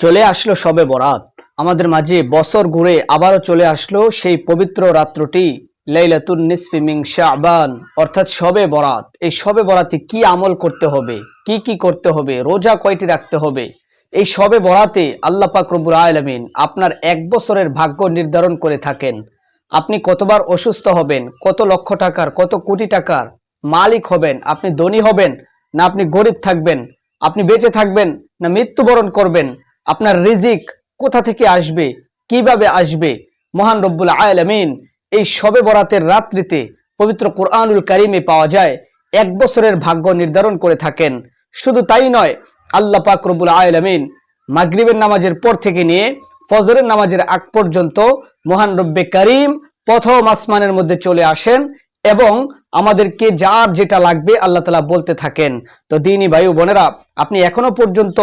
চলে আসলো সবে বরাত। আমাদের মাঝে বছর ঘুরে আবারও চলে আসলো সেই পবিত্র রাত্রটি, লাইলাতুন নিসফি মিং শাবান। অর্থাৎ সবে বরাত। এই সবে বরাতে কি আমল করতে হবে? কি কি করতে হবে? রোজা কয়টি রাখতে হবে? এই সবে বরাতে আল্লাহ পাক রব্বুল আলামিন আপনার এক বছরের ভাগ্য নির্ধারণ করে থাকেন। আপনি কতবার অসুস্থ হবেন? কত লক্ষ টাকার, কত কোটি টাকার মালিক হবেন? আপনি ধনী হবেন না আপনি গরিব থাকবেন? আপনি বেঁচে থাকবেন না মৃত্যুবরণ করবেন? আপনার রিজিক কোথা থেকে আসবে, কীভাবে আসবে? মহান রব্বুল আলামিন এই শবে বরাতের রাত্রিতে পবিত্র কোরআনুল কারিমে পাওয়া যায়, এক বছরের ভাগ্য নির্ধারণ করে থাকেন। শুধু তাই নয়, আল্লাহ পাক রব্বুল আলামিন মাগরিবের নামাজের পর থেকে নিয়ে ফজরের নামাজের আগ পর্যন্ত মহান রব্বে করিম প্রথম আসমানের মধ্যে চলে আসেন এবং আমাদেরকে যার যেটা লাগবে আল্লাহ তালা বলতে থাকেন। তো দিনই ভাইও বোনেরা, আপনি এখনও পর্যন্ত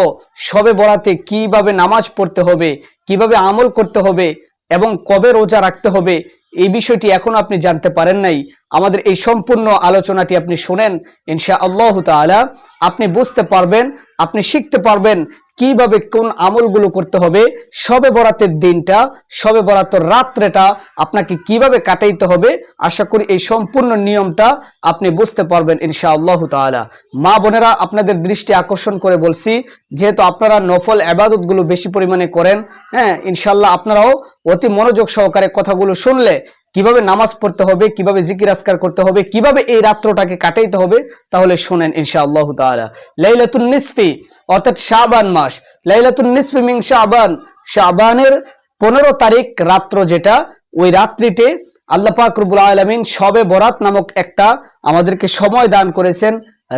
সবে বরাতে কীভাবে নামাজ পড়তে হবে, কীভাবে আমল করতে হবে এবং কবে রোজা রাখতে হবে, এই বিষয়টি এখনও আপনি জানতে পারেন নাই। আমাদের এই সম্পূর্ণ আলোচনাটি আপনি শুনেন ইনশা আল্লাহ তাআলা। আপনি বুঝতে পারবেন, আপনি শিখতে পারবেন কীভাবে কোন আমলগুলো করতে হবে, সবে বরাতের দিনটা, সবে বরাতের রাত্রেটা আপনাকে কীভাবে কাটাইতে হবে, আশা করি এই সম্পূর্ণ নিয়মটা আপনি বুঝতে পারবেন ইনশা আল্লাহ তাআলা। মা বোনেরা আপনাদের দৃষ্টি আকর্ষণ করে বলছি, যেহেতু আপনারা নফল আবাদতগুলো বেশি পরিমাণে করেন হ্যাঁ ইনশাল্লাহ আপনারাও অতি মনোযোগ সহকারে কথাগুলো শুনলে কীভাবে নামাজ পড়তে হবে, কীভাবে জিকির আসকার করতে হবে, কীভাবে এই রাত্রটাকে কাটাইতে হবে, তাহলে শোনেন ইনশা আল্লাহ তাআলা। লাইলাতুন নিসফি, অর্থাৎ শাবান মাস। লাইলাতুন নিসফি মিং শাবান। শাবানের পনেরো তারিখ রাত্র যেটা, ওই রাত্রিতে আল্লাহ পাক রব্বুল আলামিন শবে বরাত নামক একটা আমাদেরকে সময় দান করেছেন,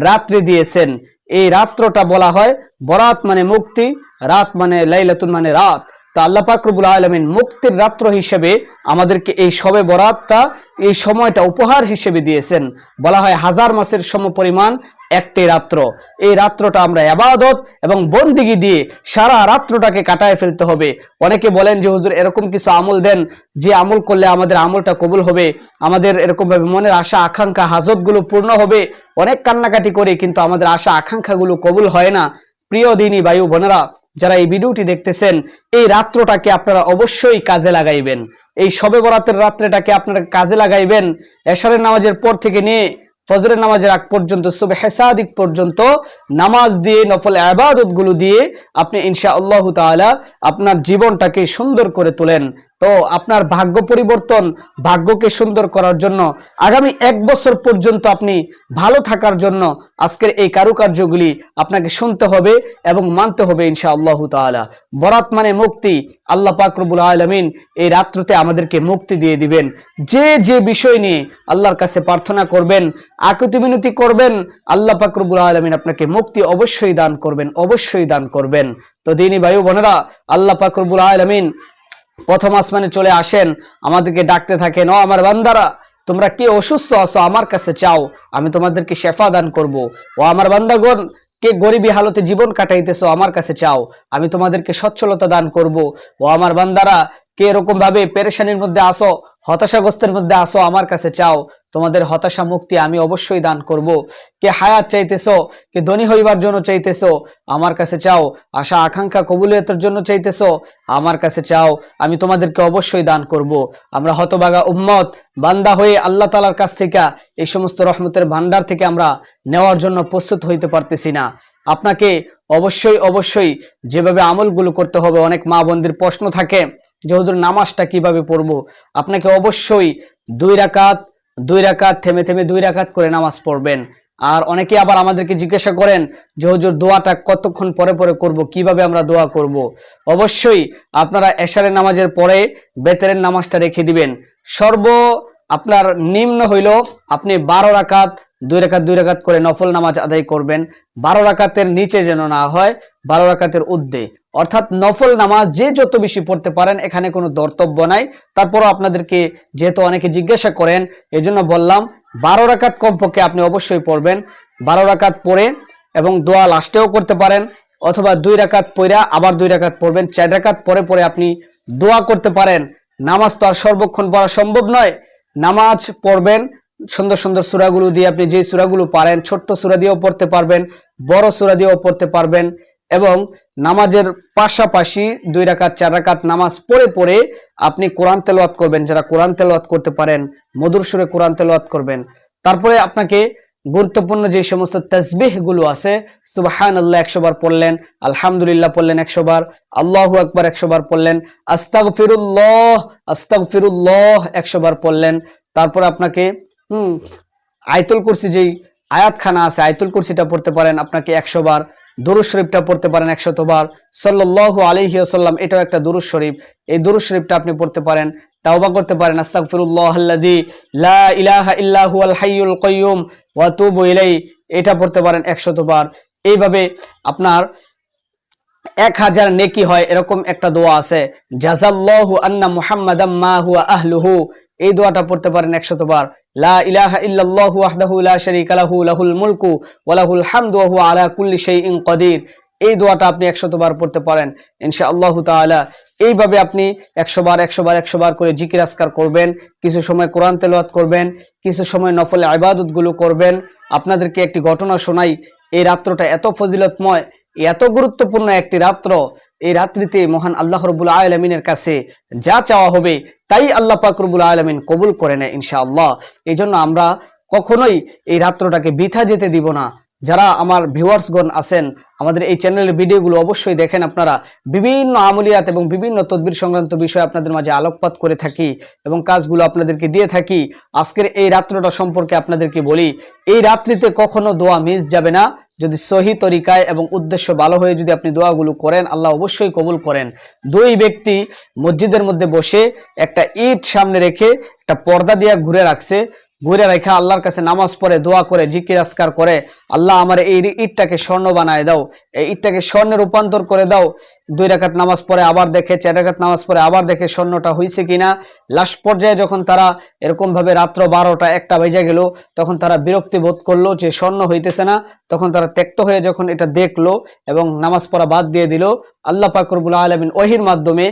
রাত্রি দিয়েছেন। এই রাত্রটা বলা হয় বরাত মানে মুক্তি, রাত মানে লাইলাতুন মানে রাত। তা আল্লাহ পাক রব্বুল আলামিন মুক্তির রাত্র হিসেবে আমাদেরকে এই শবে বরাতটা, এই সময়টা উপহার হিসেবে দিয়েছেন। বলা হয় হাজার মাসের সম পরিমাণ একটি রাত্র। এই রাত্রটা আমরা আবাদত এবং বন্দিগি দিয়ে সারা রাত্রটাকে কাটায় ফেলতে হবে। অনেকে বলেন যে, হুজুর, এরকম কিছু আমল দেন যে আমল করলে আমাদের আমলটা কবুল হবে, আমাদের এরকম ভাবে মনের আশা, আকাঙ্ক্ষা, হাজতগুলো পূর্ণ হবে। অনেক কান্নাকাটি করে কিন্তু আমাদের আশা, আকাঙ্ক্ষাগুলো কবুল হয় না। প্রিয় দিনী বায়ু বোনেরা যারা এই ভিডিওটি দেখতেছেন, এই রাত্রটাকে আপনারা অবশ্যই কাজে লাগাইবেন। এই শবে বরাতের রাত্রেটাকে আপনারা কাজে লাগাইবেন। এশারের নামাজের পর থেকে নিয়ে ফজরের নামাজের আগ পর্যন্ত সবে হেসাদিক পর্যন্ত নামাজ দিয়ে, নফল আবাদতগুলো দিয়ে আপনি ইনশা আল্লাহ তালা আপনার জীবনটাকে সুন্দর করে তোলেন। তো আপনার ভাগ্য পরিবর্তন ভাগ্যকে সুন্দর করার জন্য আগামী এক বছর পর্যন্ত আপনি ভালো থাকার জন্য আজকের এই কারুকার্যগুলি আপনাকে শুনতে হবে এবং মানতে হবে ইনশা আল্লাহ তাআলা। বরাত মানে মুক্তি। আল্লাহ পাক রব্বুল আলামিন এই রাত্রতে আমাদেরকে মুক্তি দিয়ে দিবেন। যে যে বিষয় নিয়ে আল্লাহর কাছে প্রার্থনা করবেন, আকুতি মিনতি করবেন, আল্লাহ পাক রব্বুল আলামিন আপনাকে মুক্তি অবশ্যই দান করবেন, অবশ্যই দান করবেন। তো দিনী ভাই বোনেরা, আল্লাহ পাক রব্বুল আলামিন প্রথম আসমানে চলে আসেন, আমাদেরকে ডাকতে থাকেন, ও আমার বান্দারা, তোমরা কে অসুস্থ আছো? আমার কাছে চাও, আমি তোমাদেরকে শেফা দান করব। ও আমার বান্দাগণ, কে গরিবী হালতে জীবন কাটাইতেছো? আমার কাছে চাও, আমি তোমাদেরকে সচ্ছলতা দান করব। ও আমার বান্দারা কে এরকম ভাবে পেরেশানির মধ্যে আসো হতাশাগ্রস্তের মধ্যে আসো আমার কাছে চাও, তোমাদের হতাশা মুক্তি আমি অবশ্যই দান করব। কে হায়াত চাইতেছো, কে ধনী হইবার জন্য চাইতেছো, আমার কাছে চাও, আশা আকাঙ্ক্ষা কবুলিয়তের জন্য চাইতেছো, আমার কাছে চাও, আমি তোমাদেরকে অবশ্যই দান করব। আমরা হতবাগা উম্মত, বান্দা হয়ে আল্লাহ তালার কাছ থেকে এই সমস্ত রহমতের ভান্ডার থেকে আমরা নেওয়ার জন্য প্রস্তুত হইতে পারতেছি না। আপনাকে অবশ্যই অবশ্যই যেভাবে আমলগুলো করতে হবে, অনেক মা বন্দির প্রশ্ন থাকে যে হুজুর নামাজটা কীভাবে পড়ব? আপনাকে অবশ্যই দুই রাকাত দুই রাকাত, থেমে থেমে দুই রাকাত করে নামাজ পড়বেন। আর অনেকে আবার আমাদেরকে জিজ্ঞাসা করেন যে হুজুর দোয়াটা কতক্ষণ পরে পরে করব, কীভাবে আমরা দোয়া করব? অবশ্যই আপনারা এশারের নামাজের পরে বেতেরের নামাজটা রেখে দিবেন। সর্ব আপনার নিম্ন হইল, আপনি বারো রাকাত দুই রাকাত দুই রাকাত করে নফল নামাজ আদায় করবেন। বারো রাকাতের নিচে যেন না হয়, বারো রাকাতের উদ্দে অর্থাৎ নফল নামাজ যে যত বেশি পড়তে পারেন, এখানে কোনো দর্তব্য নাই। তারপরও আপনাদেরকে যেহেতু অনেকে জিজ্ঞাসা করেন, এজন্য বললাম, বারো রাকাত কমপক্ষে আপনি অবশ্যই পড়বেন। বারো রাকাত পড়ে এবং দোয়া লাস্টেও করতে পারেন, অথবা দুই রাকাত পড়া আবার দুই রাকাত পড়বেন। চার রাকাত পরে পরে আপনি দোয়া করতে পারেন। নামাজ তো আর সর্বক্ষণ পড়া সম্ভব নয়। নামাজ পড়বেন সুন্দর সুন্দর সুরাগুলো দিয়ে আপনি যে সুরাগুলো পারেন, ছোট্ট সুরা দিয়েও পড়তে পারবেন, বড় সুরা দিয়েও পড়তে পারবেন এবং নামাজের পাশাপাশি দুই রাকাত, চার রাকাত নামাজ পড়ে পড়ে আপনি কোরআন তেলাওয়াত করবেন। যারা কোরআন তেলাওয়াত করতে পারেন, মধুর সুরে কোরআন তেলাওয়াত করবেন। তারপরে আপনাকে গুরুত্বপূর্ণ যে সমস্তগুলো আছে সুবাহান আল্লাহ একশো বার পড়লেন, আলহামদুলিল্লাহ পড়লেন একশো বার, আল্লাহু আকবার একশো বার পড়লেন আস্তাগ ফিরুল্লাহ আস্তাগ ফিরুল্লাহ একশো বার পড়লেন। তারপর আপনাকে হুম। আয়তুল কুরসি যেই আয়াতখানা আছে আয়তুল কুরসিটা পড়তে পারেন আপনাকে একশো বার দুরুজ শরীফটা পড়তে পারেন একশত বার। সাল্লাল্লাহু আলাইহি ওয়াসাল্লাম এটাও একটা দুরুজ শরীফ। এই দুরুজ শরীফটা আপনি পড়তে পারেন তাওবা করতে পারেন আস্তাগফিরুল্লাহ লা ইলাহা ইল্লা হুয়াল হাইয়ুল কাইয়্যুম ওয়া তুবু ইলাই এটা পড়তে পারেন একশত বার। এইভাবে আপনার এক হাজার নেকি হয় এরকম একটা দোয়া আছে। জাজাল্লাহু আন্না মুহাম্মাদাম মা হুয়া আহলুহু এই দোয়াটা পড়তে পারেন একশত বার। লা ইলাহা ইল্লাল্লাহু ওয়াহদাহু লা শারীকা লাহু, লাহুল মুলকু ওয়া লাহুল হামদু ওয়া হুয়া আলা কুল্লি শাইইন কাদির। এই দোয়াটা আপনি একশত বার পড়তে পারেন, ইনশাআল্লাহ তাআলা। এইভাবে আপনি একশো বার একশো বার একশো বার করে জিকির আসকার করবেন, কিছু সময় কোরআন তেলাওয়াত করবেন, কিছু সময় নফল ইবাদতগুলো করবেন। আপনাদেরকে একটি ঘটনা শোনাই, এই রাত্রটা এত ফজিলতময়, এত গুরুত্বপূর্ণ একটি রাত্র এই রাত্রিতে মহান আল্লাহ রবুল আলমিনের কাছে যা চাওয়া হবে, তাই আল্লাহ পাক রবুল আলমিন কবুল করে নেয় ইনশাআল্লাহ। এই জন্য আমরা কখনোই এই রাত্রটাকে বৃথা যেতে দিব না। যারা আমার ভিউয়ার্সগণ আছেন, আমাদের এই চ্যানেলের ভিডিওগুলো অবশ্যই দেখেন আপনারা। বিভিন্ন আমলিয়াত এবং বিভিন্ন তদবির সংক্রান্ত বিষয় আপনাদের মাঝে আলোকপাত করে থাকি এবং কাজগুলো আপনাদেরকে দিয়ে থাকি। আজকের এই রাত্রটা সম্পর্কে আপনাদেরকে বলি, এই রাত্রিতে কখনো দোয়া মিস যাবে না। যদি সহি তরিকায় এবং উদ্দেশ্য ভালো হয়ে যদি আপনি দোয়াগুলো করেন, আল্লাহ অবশ্যই কবুল করেন। দুই ব্যক্তি মসজিদের মধ্যে বসে একটা ইট সামনে রেখে একটা পর্দা দিয়ে ঘুরে রাখছে। ঘুরে রেখে, আল্লাহর কাছে নামাজ পড়ে, দোয়া করে, জিকির আসকার করে, আল্লাহ আমার এই ইটটাকে স্বর্ণ বানায় দাও। এই ইটটাকে স্বর্ণে রূপান্তর করে দাও। দুই রাকাত নামাজ পড়ে আবার দেখে, চার রাকাত নামাজ পড়ে আবার দেখে স্বর্ণটা হয়েছে কিনা। লাস্ট পর্যায়ে যখন তারা এরকম ভাবে রাত্র বারোটা একটা বেজে গেল, তখন তারা বিরক্তি বোধ করল যে স্বর্ণ হইতেছে না। তখন তারা ত্যক্ত হয়ে যখন এটা দেখল এবং নামাজ পড়া বাদ দিয়ে দিল, আল্লাহ পাকরবুল আলমিন ওহির মাধ্যমে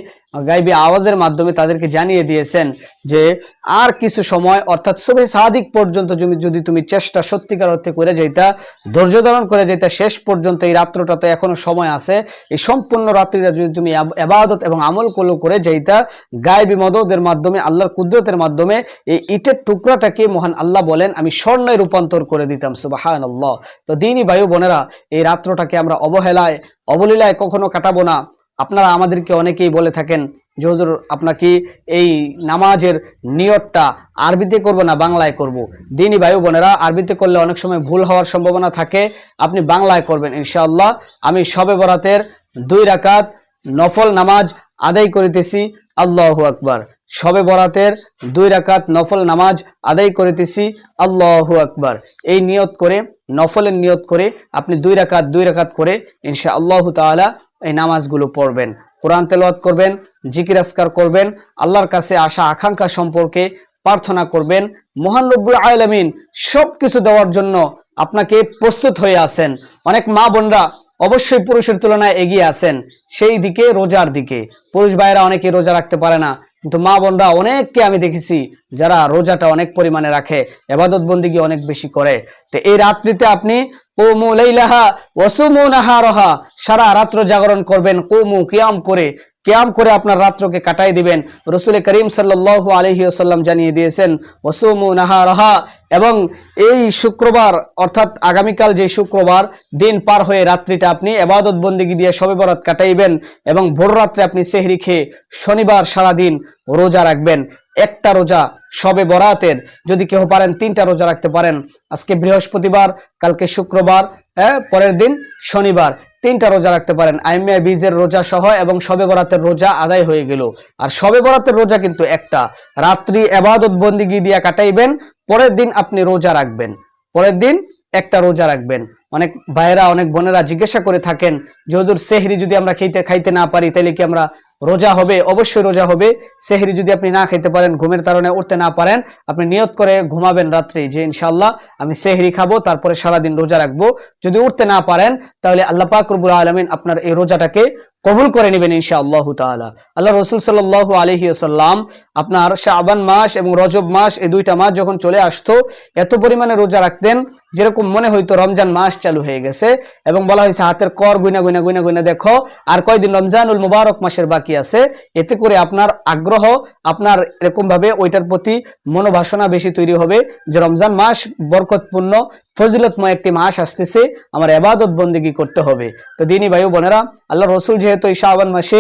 গাইবি আওয়াজের মাধ্যমে তাদেরকে জানিয়ে দিয়েছেন যে আর কিছু সময়, অর্থাৎ শুভে সাদিক পর্যন্ত যদি তুমি চেষ্টা সত্যিকার অর্থে করে যেতা ধৈর্য ধারণ করে যেতা শেষ পর্যন্ত এই রাত্রটা তো এখনও সময় আছে। এই সম্পূর্ণ রাত্রিটা যদি তুমি আব- আবাদত এবং আমল করল করে যেতা গায়েবী মদদের মাধ্যমে, আল্লাহর কুদরতের মাধ্যমে এই ইটের টুকরাটাকে মহান আল্লাহ বলেন, আমি স্বর্ণে রূপান্তর করে দিতাম সুবাহান আল্লাহ তো দিনই বায়ু বোনেরা, এই রাত্রটাকে আমরা অবহেলায়, অবলীলায় কখনো কাটাবো না। আপনারা আমাদেরকে অনেকেই বলে থাকেন যে, হুজুর আপনাকে এই নামাজের নিয়তটা আরবিতে করব না বাংলায় করব? দিনই বায়ু বোনেরা, আরবিতে করলে অনেক সময় ভুল হওয়ার সম্ভাবনা থাকে। আপনি বাংলায় করবেন, ইনশাআল্লাহ। আমি সবে বরাতের দুই রাকাত নফল নামাজ আদায় করিতেছি। আল্লাহু আকবার। সবে বরাতের দুই রাকাত নফল নামাজ আদায় করিতেছি। আল্লাহু আকবার। এই নিয়ত করে, নফলের নিয়ত করে, আপনি দুই রাকাত দুই রাকাত করে ইনশা আল্লাহ তাআলা এই নামাজগুলো পড়বেন, কোরআন তেলাওয়াত করবেন, জিকির আসকার করবেন, আল্লাহর কাছে আশা, আকাঙ্ক্ষা সম্পর্কে প্রার্থনা করবেন। মহান রব্বুল সব কিছু দেওয়ার জন্য আপনাকে প্রস্তুত হয়ে আছেন। অনেক মা বোনরা অবশ্যই পুরুষের তুলনায় এগিয়ে আছেন, সেই দিকে, রোজার দিকে। পুরুষ ভাইয়েরা অনেকে রোজা রাখতে পারে না, কিন্তু মা বোনরা অনেককে আমি দেখেছি যারা রোজাটা অনেক পরিমাণে রাখে এবাদত বন্দিগি অনেক বেশি করে। তো এই রাত্রিতে আপনি কুমু লাইলাহা ওয়াসুমু নাহারাহা। সারা রাত্র জাগরণ করবেন, কুমু কিয়াম করে কিয়াম করে আপনার রাত্রকে কাটাই দিবেন। রসুল করিম সাল্লাল্লাহু আলাইহি ওয়াসাল্লাম জানিয়ে দিয়েছেন ওয়াসুমু নাহারাহা। এবং এই শুক্রবার, অর্থাৎ আগামীকাল যে শুক্রবার, দিন পার হয়ে রাত্রিটা আপনি এবাদত বন্দিগি দিয়ে শবে বরাত কাটাইবেন এবং ভোর রাত্রে আপনি সেহরি খেয়ে শনিবার সারাদিন রোজা রাখবেন। একটা রোজা সবে বরাতের, যদি কেউ পারেন তিনটা রোজা রাখতে পারেন। আজকে বৃহস্পতিবার, কালকে শুক্রবার হ্যাঁ পরের দিন শনিবার। তিনটা রোজা রাখতে পারেন। আইমিয়া বীজের রোজা সহ এবং সবে বরাতের রোজা আদায় হয়ে গেল। আর সবে বরাতের রোজা কিন্তু একটা। রাত্রি এবাদত বন্দিগি দিয়া কাটাইবেন, পরের দিন আপনি রোজা রাখবেন। পরের দিন একটা রোজা রাখবেন। অনেক ভাইয়েরা, অনেক বোনেরা জিজ্ঞাসা করে থাকেন, যে হুজুর, সেহরি যদি আমরা খাইতে খাইতে না পারি তাহলে কি আমরা রোজা হবে, অবশ্যই রোজা হবে। সেহরি যদি আপনি না খেতে পারেন, ঘুমের কারণে উঠতে না পারেন, আপনি নিয়ত করে ঘুমাবেন রাত্রে, যে ইনশাল্লাহ আমি সেহরি খাব, তারপরে সারাদিন রোজা রাখব। যদি উঠতে না পারেন, তাহলে আল্লাহ পাক রব্বুল আলমিন আপনার এই রোজাটাকে কবুল করে নেবেন ইনশা আল্লাহ তাআলা। আল্লাহ রসুল সাল্লাহ আলহি আসাল্লাম আপনার শাবান মাস এবং রজব মাস, এই দুইটা মাস যখন চলে আসতো, এত পরিমাণে রোজা রাখতেন, যেরকম মনে হইতো রমজান মাস চালু হয়ে গেছে এবং বলা হয়েছে, হাতের কর গুইনা গুইনা গুইনা গুইনা দেখো, আর কয়দিন রমজানুল মুবারক মাসের বাকি আছে? এতে করে আপনার আগ্রহ, আপনার এরকম ভাবে ওইটার প্রতি মনোবাসনা বেশি তৈরি হবে যে রমজান মাস বরকতপূর্ণ, ফজিলতময় একটি মাস আসতেছে, আমার এবাদত বন্দিগি করতে হবে। তো দিনী ভাই বোনেরা আল্লাহ রসুল যেহেতু এই শাবান মাসে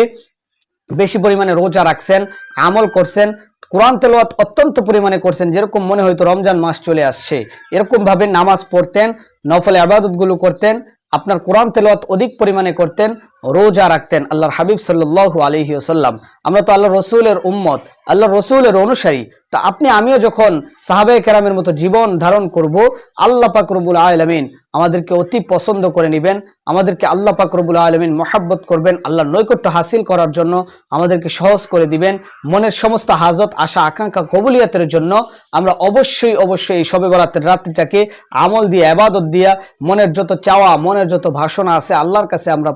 বেশি পরিমাণে রোজা রাখছেন, আমল করছেন, কোরআন তেলাওয়াত অত্যন্ত পরিমাণে করছেন, যেরকম মনে হয়তো রমজান মাস চলে আসছে এরকম ভাবে নামাজ পড়তেন, নফল আবাদতগুলো করতেন, আপনার কোরআন তেলাওয়াত অধিক পরিমাণে করতেন রোজা রাখতেন আল্লাহর হাবিব সাল্লাল্লাহু আলাইহি ওয়াসাল্লাম। আমরা তো আল্লাহ রসুলের উম্মত আল্লাহ রসুলের অনুসারী। তা আপনি, আমিও যখন সাহাবে কেরামের মতো জীবন ধারণ করব, আল্লাহ পাকরবুল আলমিন আমাদেরকে অতি পছন্দ করে নেবেন, আমাদেরকে আল্লাহ পাকরবুল আলমিন মহাব্বত করবেন, আল্লাহর নৈকট্য হাসিল করার জন্য আমাদেরকে সহজ করে দিবেন, মনের সমস্ত হাজত, আশা, আকাঙ্ক্ষা কবুলিয়াতের জন্য আমরা অবশ্যই অবশ্যই এই সবে বরাতের রাত্রিটাকে আমল দিয়ে, আবাদত দিয়া মনের যত চাওয়া, মনের যত ভাষণা আছে, আল্লাহর কাছে আমরা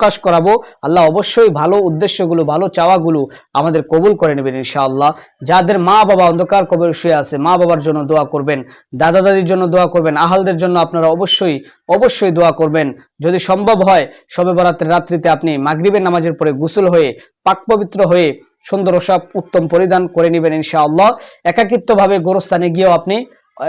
প্রকাশ করাবো। আল্লাহ অবশ্যই ভালো উদ্দেশ্যগুলো, ভালো চাওয়াগুলো আমাদের কবুল করে নেবেন ইনশাআল্লাহ। যাদের মা বাবা অন্ধকার কবর শুয়ে আছে মা বাবার জন্য দোয়া করবেন দাদা দাদির জন্য দোয়া করবেন, আহালদের জন্য আপনারা অবশ্যই অবশ্যই দোয়া করবেন। যদি সম্ভব হয় সবে বরাতের রাত্রিতে আপনি মাগরিবের নামাজের পরে গোসল হয়ে, পাক পবিত্র হয়ে সুন্দর ওসব উত্তম পরিধান করে নেবেন ইনশাআল্লাহ। একাকিত্বভাবে গোরস্থানে গিয়েও আপনি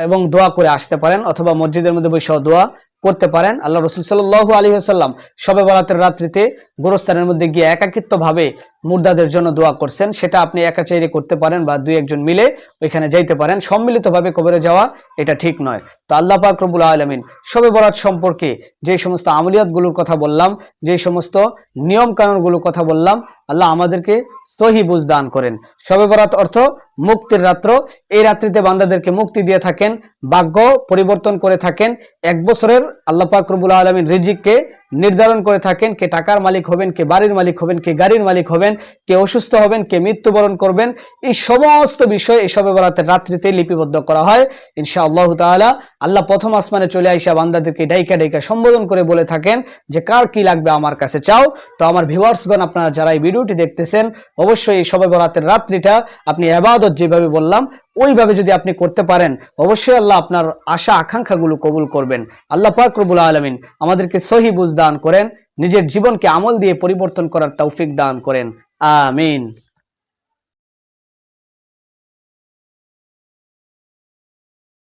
এবং দোয়া করে আসতে পারেন অথবা মসজিদের মধ্যে বসেও দোয়া করতে পারেন। আল্লাহ রসুল সাল্লাহ আলী সাল্লাম সবে বরাতের রাত্রিতে গোরস্থানের মধ্যে গিয়ে একাকিত্ব ভাবে মুর্দাদের জন্য দোয়া করছেন। সেটা আপনি একা চাইলে করতে পারেন বা দুই একজন মিলে ওইখানে যাইতে পারেন। সম্মিলিতভাবে কবরে যাওয়া এটা ঠিক নয়। তো আল্লাহ পাক রব্বুল আলমিন সবে বরাত সম্পর্কে যে সমস্ত আমলিয়াতগুলোর কথা বললাম, যে সমস্ত নিয়ম কানুনগুলোর কথা বললাম, আল্লাহ আমাদেরকে সহি বুঝ দান করেন। সবে বরাত অর্থ মুক্তির রাত্র। এই রাত্রিতে বান্দাদেরকে মুক্তি দিয়ে থাকেন, ভাগ্য পরিবর্তন করে থাকেন। এক বছরের আল্লাহ পাক রব্বুল আলমিন রিজিককে নির্ধারণ করে থাকেন কে টাকার মালিক হবেন, কে বাড়ির মালিক হবেন, কে গাড়ির মালিক হবেন, কে অসুস্থ হবেন, কে মৃত্যুবরণ করবেন, এই সমস্ত বিষয় এই সবে বরাতের রাত্রিতে লিপিবদ্ধ করা হয়। ইনশা আল্লাহ তাআলা আল্লাহ প্রথম আসমানে চলে আইসা বান্দাদেরকে ডাইকা ডাইকা সম্বোধন করে বলে থাকেন যে, কার কি লাগবে আমার কাছে? চাও? তো আমার ভিউয়ার্সগণ, আপনারা যারা এই ভিডিওটি দেখতেছেন, অবশ্যই এই সবে বরাতের রাত্রিটা আপনি আবাদত যেভাবে বললাম, ওইভাবে যদি আপনি করতে পারেন, অবশ্যই আল্লাহ আপনার আশা আকাঙ্ক্ষাগুলো কবুল করবেন। আল্লাহ পাক রবুল আলমিন আমাদেরকে সহি বুঝ দান করেন নিজের জীবনকে আমল দিয়ে পরিবর্তন করার তৌফিক দান করেন। আমিন।